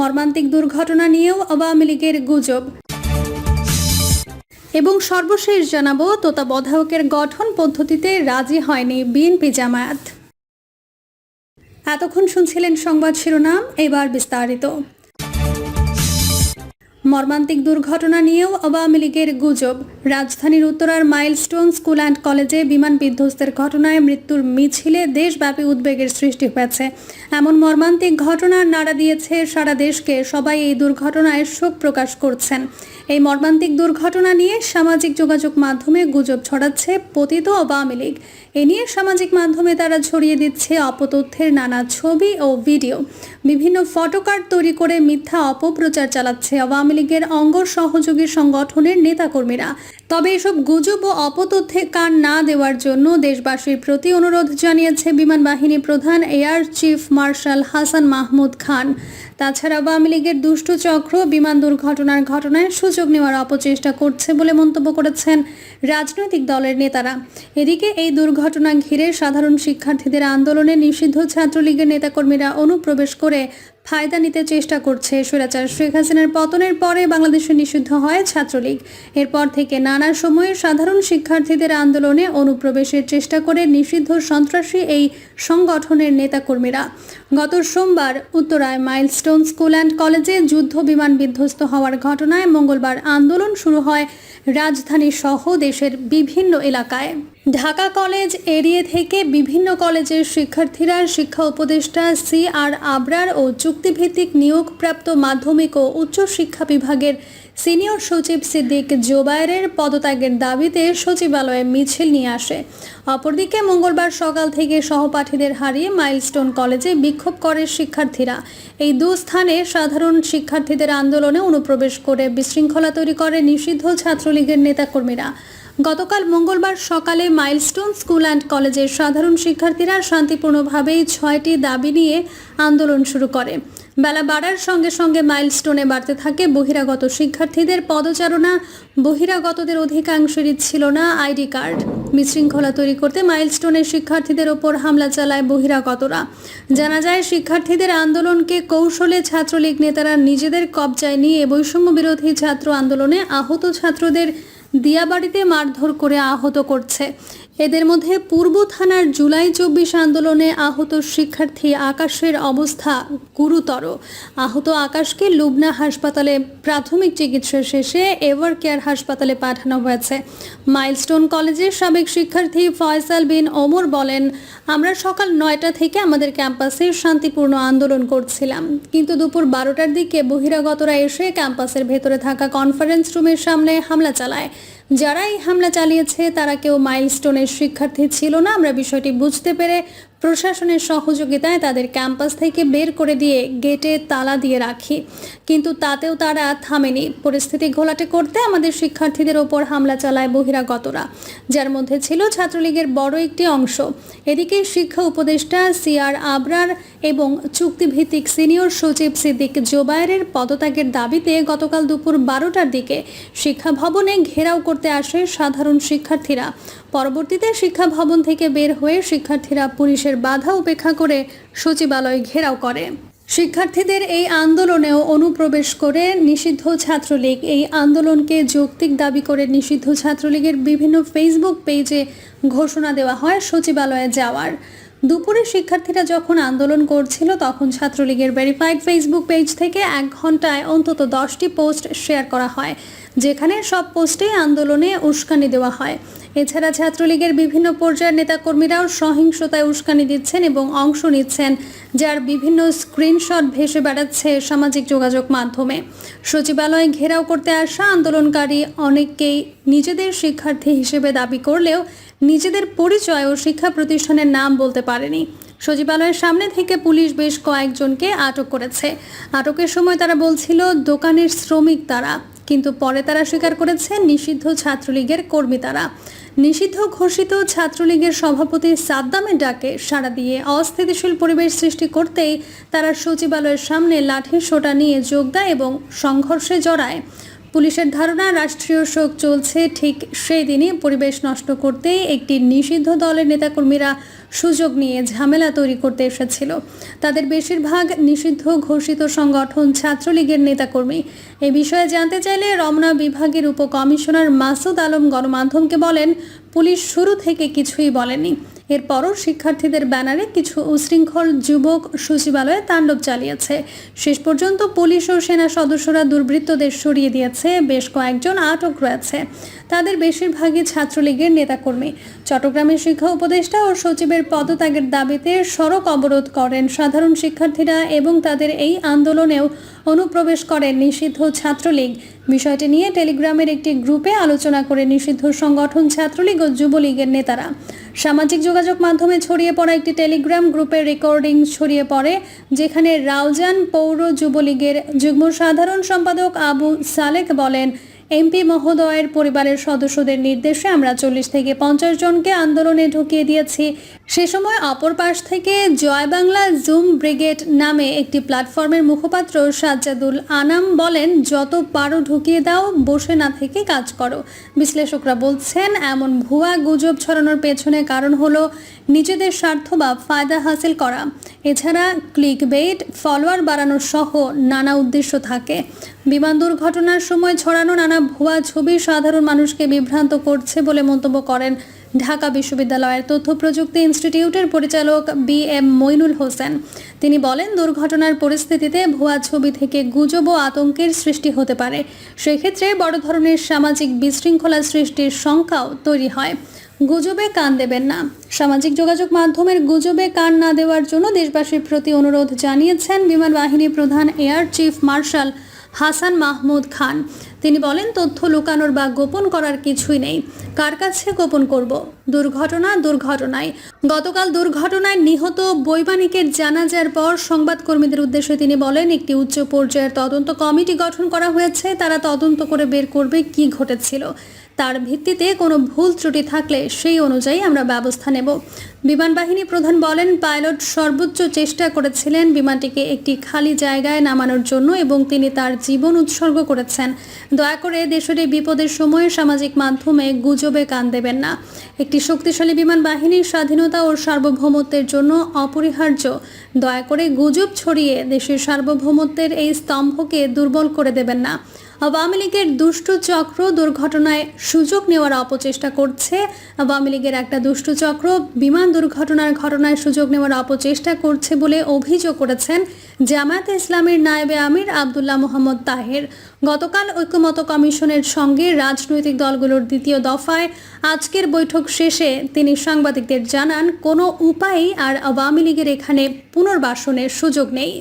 মর্মান্তিক দুর্ঘটনা নিয়েও আওয়ামী লীগের গুজব। এবং সর্বশেষ জানাব, তত্ত্বাবধায়কের গঠন পদ্ধতিতে রাজি হয়নি বিএনপি জামায়াত। এতক্ষণ শুনছিলেন সংবাদ শিরোনাম, এবার বিস্তারিত। মর্মান্তিক দুর্ঘটনা নিয়েও আওয়ামী লীগের গুজব। রাজধানীর উত্তরার মাইলস্টোন স্কুল অ্যান্ড কলেজে বিমান বিধ্বস্তের ঘটনায় মৃত্যুর মিছিলে দেশব্যাপী উদ্বেগের সৃষ্টি হয়েছে। এমন মর্মান্তিক ঘটনার নাড়া দিয়েছে সারা দেশকে। সবাই এই দুর্ঘটনায় শোক প্রকাশ করছেন। এই মর্মান্তিক দুর্ঘটনা নিয়ে সামাজিক যোগাযোগ মাধ্যমে গুজব ছড়াচ্ছে পতিত আওয়ামী লীগ। এ নিয়ে সামাজিক মাধ্যমে তারা ছড়িয়ে দিচ্ছে অপতথ্যের নানা ছবি ও ভিডিও। বিভিন্ন ফটোকার্ড তৈরি করে মিথ্যা অপপ্রচার চালাচ্ছে আওয়ামী লীগের অঙ্গ সহযোগী সংগঠনের নেতাকর্মীরা। তবে এসব গুজব ও অপতথ্যে কান না দেওয়ার জন্য দেশবাসীর প্রতি অনুরোধ জানিয়েছে বিমান বাহিনী প্রধান air chief marshal Hasan Mahmud Khan. তাছাড়া আওয়ামী লীগের দুষ্ট চক্র বিমান দুর্ঘটনার ঘটনায় সুযোগ নেওয়ার অপচেষ্টা করছে বলে মন্তব্য করেছেন রাজনৈতিক দলের নেতারা। এদিকে এই দুর্ঘটনা ঘিরে সাধারণ শিক্ষার্থীদের আন্দোলনে নিষিদ্ধ ছাত্রলীগের নেতাকর্মীরা অনুপ্রবেশ করে ফায়দা নিতে চেষ্টা করছে স্বৈরাচার। শেখ হাসিনার পতনের পরে বাংলাদেশে নিষিদ্ধ হয় ছাত্রলীগ। এরপর থেকে নানা সময়ে সাধারণ শিক্ষার্থীদের আন্দোলনে অনুপ্রবেশের চেষ্টা করে নিষিদ্ধ সন্ত্রাসী এই সংগঠনের নেতাকর্মীরা। গত সোমবার উত্তরায় মাইলস্টোন স্কুল অ্যান্ড কলেজে যুদ্ধ বিমান বিধ্বস্ত হওয়ার ঘটনায় মঙ্গলবার আন্দোলন শুরু হয় রাজধানী সহ দেশের বিভিন্ন এলাকায়। ঢাকা কলেজ এরিয়া থেকে বিভিন্ন কলেজের শিক্ষার্থীরা, শিক্ষা উপদেষ্টা সি আর আবরার ও চুক্তিভিত্তিক নিয়োগপ্রাপ্ত মাধ্যমিক ও উচ্চ শিক্ষা বিভাগের সিনিয়র সচিব সিদ্দিক জোবায়ের পদত্যাগের দাবিতে সচিবালয়ে মিছিল নিয়ে আসে। অপরদিকে মঙ্গলবার সকাল থেকে সহপাঠীদের হারিয়ে মাইলস্টোন কলেজে বিক্ষোভ করে শিক্ষার্থীরা। এই দু স্থানে সাধারণ শিক্ষার্থীদের আন্দোলনে অনুপ্রবেশ করে বিশৃঙ্খলা তৈরি করে নিষিদ্ধ ছাত্রলীগের নেতাকর্মীরা। গতকাল মঙ্গলবার সকালে মাইলস্টোন স্কুল অ্যান্ড কলেজের সাধারণ শিক্ষার্থীরা শান্তিপূর্ণভাবেই ছয়টি দাবি নিয়ে আন্দোলন শুরু করে। বেলা বাড়ার সঙ্গে সঙ্গে মাইলস্টোনে বাড়তে থাকে বহিরাগত শিক্ষার্থীদের পদচারণা। বহিরাগতদের অধিকাংশেরই ছিল না আইডি কার্ড। বিশৃঙ্খলা তৈরি করতে মাইলস্টোনের শিক্ষার্থীদের ওপর হামলা চালায় বহিরাগতরা। জানা যায়, শিক্ষার্থীদের আন্দোলনকে কৌশলে ছাত্রলীগ নেতারা নিজেদের কবজায় নিয়ে বৈষম্য বিরোধী ছাত্র আন্দোলনে আহত ছাত্রদের দিয়াবাড়িতে মারধর করে আহত করছে। এদের মধ্যে পূর্ব থানার জুলাই চব্বিশ আন্দোলনে আহত শিক্ষার্থী আকাশের অবস্থা গুরুতর। আহত আকাশকে লুবনা হাসপাতালে প্রাথমিক চিকিৎসা শেষে এভার কেয়ার হাসপাতালে পাঠানো হয়েছে। মাইলস্টোন কলেজের সাবেক শিক্ষার্থী ফয়সাল বিন ওমর বলেন, আমরা সকাল নয়টা থেকে আমাদের ক্যাম্পাসে শান্তিপূর্ণ আন্দোলন করছিলাম, কিন্তু দুপুর বারোটার দিকে বহিরাগতরা এসে ক্যাম্পাসের ভেতরে থাকা কনফারেন্স রুমের সামনে হামলা চালায়। যারা এই হামলা চালিয়েছে তারা কেউ মাইলস্টোনের শিক্ষার্থী ছিল না। আমরা বিষয়টি বুঝতে পেরে প্রশাসনের সহযোগিতায় তাদের ক্যাম্পাস থেকে বের করে দিয়ে গেটে তালা দিয়ে রাখি। কিন্তু তাতেও তারা থামেনি। পরিস্থিতি ঘোলাটে করতে আমাদের শিক্ষার্থীদের ওপর হামলা চালায় বহিরাগতরা, যার মধ্যে ছিল ছাত্রলীগের বড় একটি অংশ। এদিকে শিক্ষা উপদেষ্টা সিআর আবরার এবং চুক্তিভিত্তিক সিনিয়র সচিব সিদ্দিক জোবায়ের পদত্যাগের দাবিতে গতকাল দুপুর বারোটার দিকে শিক্ষা ভবনে ঘেরাও করতে আসে সাধারণ শিক্ষার্থীরা। পরবর্তীতে শিক্ষা ভবন থেকে বের হয়ে শিক্ষার্থীরা পুলিশের বাধা উপেক্ষা করে সচিবালয় ঘেরাও করে। শিক্ষার্থীদের এই আন্দোলনেও অনুপ্রবেশ করে নিষিদ্ধ ছাত্রলীগ। এই আন্দোলনকে যৌক্তিক দাবি করে নিষিদ্ধ ছাত্রলীগের বিভিন্ন ফেসবুক পেজে ঘোষণা দেওয়া হয় সচিবালয়ে যাওয়ার। দুপুরে শিক্ষার্থীরা যখন আন্দোলন করছিল, তখন ছাত্রলীগের ভেরিফাইড ফেসবুক পেজ থেকে এক ঘন্টায় অন্তত দশটি পোস্ট শেয়ার করা হয়। যেখানে সব পোস্টেই আন্দোলনে উস্কানি দেওয়া হয়। এছাড়া ছাত্রলীগের বিভিন্ন পর্যায়ের নেতাকর্মীরাও সহিংসতায় উস্কানি দিচ্ছেন এবং অংশ নিচ্ছেন, যার বিভিন্ন স্ক্রিনশট ভেসে বেড়াচ্ছে সামাজিক যোগাযোগ মাধ্যমে। সচিবালয় ঘেরাও করতে আসা আন্দোলনকারী অনেককেই নিজেদের শিক্ষার্থী হিসেবে দাবি করলেও নিজেদের পরিচয় ও শিক্ষা প্রতিষ্ঠানের নাম বলতে পারেনি। সচিবালয়ের সামনে থেকে পুলিশ বেশ কয়েকজনকে আটক করেছে। আটকের সময় তারা বলছিল, দোকানের শ্রমিক তারা। কিন্তু পরে তারা স্বীকার করেছে নিষিদ্ধ ছাত্রলীগের কর্মী তারা। নিষিদ্ধ ঘোষিত ছাত্রলীগের সভাপতি সাদ্দামের ডাকে সাড়া দিয়ে অস্থিতিশীল পরিবেশ সৃষ্টি করতেই তারা সচিবালয়ের সামনে লাঠির সোটা নিয়ে যোগ দেয় এবং সংঘর্ষে জড়ায়। পুলিশের ধারণা, রাষ্ট্রীয় শোক চলছে ঠিক সেই দিনই পরিবেশ নষ্ট করতে একটি নিষিদ্ধ দলের নেতাকর্মীরা সুযোগ নিয়ে ঝামেলা তৈরি করতে এসেছিল। তাদের বেশিরভাগ নিষিদ্ধ ঘোষিত সংগঠন ছাত্রলীগের নেতাকর্মী। এ বিষয়ে জানতে চাইলে রমনা বিভাগের উপকমিশনার মাসুদ আলম গণমাধ্যমকে বলেন, পুলিশ শুরু থেকে কিছুই বলেনি। এরপরও শিক্ষার্থীদের ব্যানারে কিছু উশৃঙ্খল যুবক সচিবালয়ে তাণ্ডব চালিয়েছে। শেষ পর্যন্ত পুলিশ ও সেনা সদস্যরা দুর্বৃত্তদের সরিয়ে দিয়েছে। বেশ কয়েকজন আটক রয়েছে। তাদের বেশিরভাগই ছাত্রলীগের নেতাকর্মী। চট্টগ্রামের শিক্ষা উপদেষ্টা ও সচিবের পদত্যাগের দাবিতে সড়ক অবরোধ করেন সাধারণ শিক্ষার্থীরা এবং তাদের এই আন্দোলনেও অনুপ্রবেশ করেন নিষিদ্ধ ছাত্রলীগ। বিষয়টি নিয়ে টেলিগ্রামের একটি গ্রুপে আলোচনা করে নিষিদ্ধ সংগঠন ছাত্রলীগ ও যুবলীগের নেতারা। সামাজিক যোগাযোগ মাধ্যমে ছড়িয়ে পড়া একটি টেলিগ্রাম গ্রুপের রেকর্ডিং ছড়িয়ে পড়ে, যেখানে রাউজান পৌর যুবলীগের যুগ্ম সাধারণ সম্পাদক আবু সালেক বলেন এমপি মহোদয়ের পরিবারের সদস্যদের নির্দেশে আমরা চল্লিশ থেকে পঞ্চাশ জনকে আন্দোলনে ঢুকিয়ে দিয়েছি। সে সময় অপর পাশ থেকে জয় বাংলা জুম ব্রিগেড নামে একটি প্ল্যাটফর্মের মুখপাত্র সাজ্জাদুল আনাম বলেন, যত পারো ঢুকিয়ে দাও, বসে না থেকে কাজ করো। বিশ্লেষকরা বলছেন, এমন ভুয়া গুজব ছড়ানোর পেছনে কারণ হলো নিজেদের স্বার্থ বা ফায়দা হাসিল করা। এছাড়া ক্লিক বেট ফলোয়ার বাড়ানোর সহ নানা উদ্দেশ্য থাকে। বিমান দুর্ঘটনার সময় ছড়ানো নানা ভুয়া ছবি সাধারণ মানুষকে বিভ্রান্ত করছে বলে মন্তব্য করেন ঢাকা বিশ্ববিদ্যালয়ের তথ্য প্রযুক্তি ইনস্টিটিউটের পরিচালক বি এম মইনুল হোসেন। তিনি বলেন, দুর্ঘটনার পরিস্থিতিতে ভুয়া ছবি থেকে গুজব ও আতঙ্কের সৃষ্টি হতে পারে। সেক্ষেত্রে বড় ধরনের সামাজিক বিশৃঙ্খলা সৃষ্টির শঙ্কাও তৈরি হয়। গুজবে কান দেবেন না। সামাজিক যোগাযোগ মাধ্যমের গুজবে কান না দেওয়ার জন্য দেশবাসীর প্রতি অনুরোধ জানিয়েছেন বিমান বাহিনী প্রধান air chief marshal Hasan Mahmud Khan. তিনি বলেন, তথ্য লুকানোর বা গোপন করার কিছুই নেই। কার কাছে গোপন করব? দুর্ঘটনা দুর্ঘটনায়। গতকাল দুর্ঘটনায় নিহত বৈমানিকের জানাজার পর সংবাদকর্মীদের উদ্দেশ্যে তিনি বলেন, একটি উচ্চ পর্যায়ের তদন্ত কমিটি গঠন করা হয়েছে। তারা তদন্ত করে বের করবে কি ঘটেছিল। তার ভিত্তিতে কোনো ভুল ত্রুটি থাকলে সেই অনুযায়ী আমরা ব্যবস্থা নেব। বিমান বাহিনী প্রধান বলেন, পাইলট সর্বোচ্চ চেষ্টা করেছিলেন বিমানটিকে একটি খালি জায়গায় নামানোর জন্য এবং তিনি তার জীবন উৎসর্গ করেছেন। দয়া করে দেশের এই বিপদের সময়ে সামাজিক মাধ্যমে গুজবে কান দেবেন না। একটি শক্তিশালী বিমান বাহিনীর স্বাধীনতা ও সার্বভৌমত্বের জন্য অপরিহার্য। দয়া করে গুজব ছড়িয়ে দেশের সার্বভৌমত্বের এই স্তম্ভকে দুর্বল করে দেবেন না। আওয়ামী লীগের দুষ্ট চক্র দুর্ঘটনায় সুযোগ নেওয়ার অপচেষ্টা করছে। আওয়ামী লীগের একটা দুষ্ট চক্র বিমান দুর্ঘটনার ঘটনায় সুযোগ নেওয়ার অপচেষ্টা করছে বলে অভিযোগ করেছেন জামায়াতে ইসলামের নায়েবে আমির আবদুল্লাহ মোহাম্মদ তাহের। গতকাল ঐক্যমত কমিশনের সঙ্গে রাজনৈতিক দলগুলোর দ্বিতীয় দফায় আজকের বৈঠক শেষে তিনি সাংবাদিকদের জানান, কোনো উপায়েই আর আওয়ামী লীগের এখানে পুনর্বাসনের সুযোগ নেই।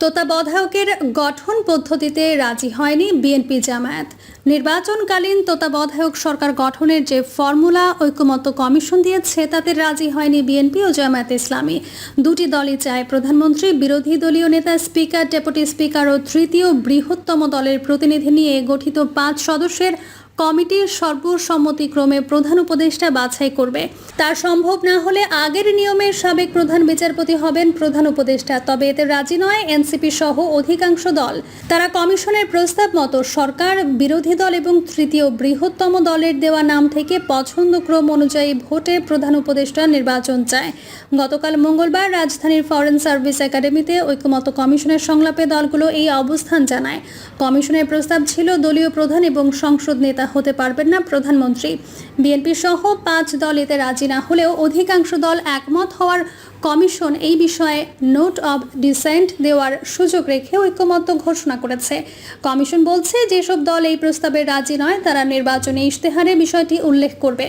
তত্ত্বাবধায়কের গঠন পদ্ধতিতে রাজি হয়নি বিএনপি জামায়াত। নির্বাচনকালীন তত্ত্বাবধায়ক সরকার গঠনের যে ফর্মুলা ঐক্যমত্য কমিশন দিয়েছে, তাতে রাজি হয়নি বিএনপি ও জামায়াত ইসলামী। দুটি দলই চায় প্রধানমন্ত্রী, বিরোধী দলীয় নেতা, স্পিকার, ডেপুটি স্পিকার ও তৃতীয় বৃহত্তম দলের প্রতিনিধি নিয়ে গঠিত পাঁচ সদস্যের কমিটির সর্বসম্মতিক্রমে প্রধান উপদেষ্টা বাছাই করবে। তা সম্ভব না হলে আগের নিয়মের সাবেক প্রধান বিচারপতি হবেন প্রধান উপদেষ্টা। তবে এতে রাজি নয় এনসিপি সহ অধিকাংশ দল। তারা কমিশনের প্রস্তাব মতো সরকার, বিরোধী দল এবং তৃতীয় বৃহত্তম দলের দেওয়া নাম থেকে পছন্দক্রম অনুযায়ী ভোটে প্রধান উপদেষ্টা নির্বাচন চায়। গতকাল মঙ্গলবার রাজধানীর ফরেন সার্ভিস একাডেমিতে ঐক্যমত কমিশনের সংলাপে দলগুলো এই অবস্থান জানায়। কমিশনের প্রস্তাব ছিল দলীয় প্রধান এবং সংসদ নেতা হতে পারবেন না প্রধানমন্ত্রী। বিএনপি সহ পাঁচ দল এতে রাজি না হলেও অধিকাংশ দল একমত হওয়ার কমিশন এই বিষয়ে নোট অব ডিসেন্ট দেওয়ার সুযোগ রেখে ঐক্যমত্য ঘোষণা করেছে। কমিশন বলছে, যেসব দল এই প্রস্তাবে রাজি নয়, তারা নির্বাচনী ইশতেহারে বিষয়টি উল্লেখ করবে।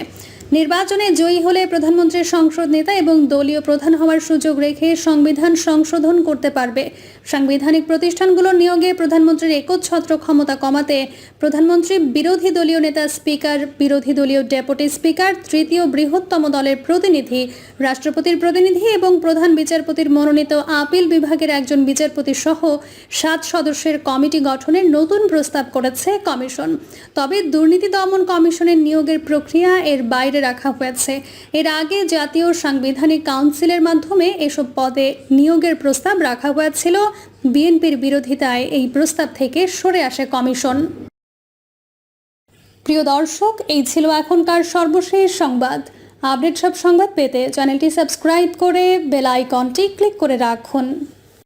নির্বাচনে জয়ী হলে প্রধানমন্ত্রীর সংসদ নেতা এবং দলীয় প্রধান হওয়ার সুযোগ রেখে সংবিধান সংশোধন করতে পারবে। সাংবিধানিক প্রতিষ্ঠানগুলোর নিয়োগে প্রধানমন্ত্রীর একচ্ছত্র ক্ষমতা কমাতে প্রধানমন্ত্রী বিরোধী দলীয় নেতা স্পিকার, বিরোধী দলীয় ডেপুটি স্পিকার, তৃতীয় বৃহত্তম দলের প্রতিনিধি, রাষ্ট্রপতির প্রতিনিধি এবং প্রধান বিচারপতির মনোনীত আপিল বিভাগের একজন বিচারপতি সহ সাত সদস্যের কমিটি গঠনের নতুন প্রস্তাব করেছে কমিশন। তবে দুর্নীতি দমন কমিশনের নিয়োগের প্রক্রিয়া এর বাইরে রাখা হয়েছে। এর আগে জাতীয় সাংবিধানিক কাউন্সিলের মাধ্যমে এসব পদে নিয়োগের প্রস্তাব রাখা হয়েছিল। বিএনপির বিরোধিতায় এই প্রস্তাব থেকে সরে আসে কমিশন। প্রিয় দর্শক, এই ছিল এখনকার সর্বশেষ সংবাদ। আপডেট সব সংবাদ পেতে চ্যানেলটি সাবস্ক্রাইব করে বেল আইকনটি ক্লিক করে রাখুন।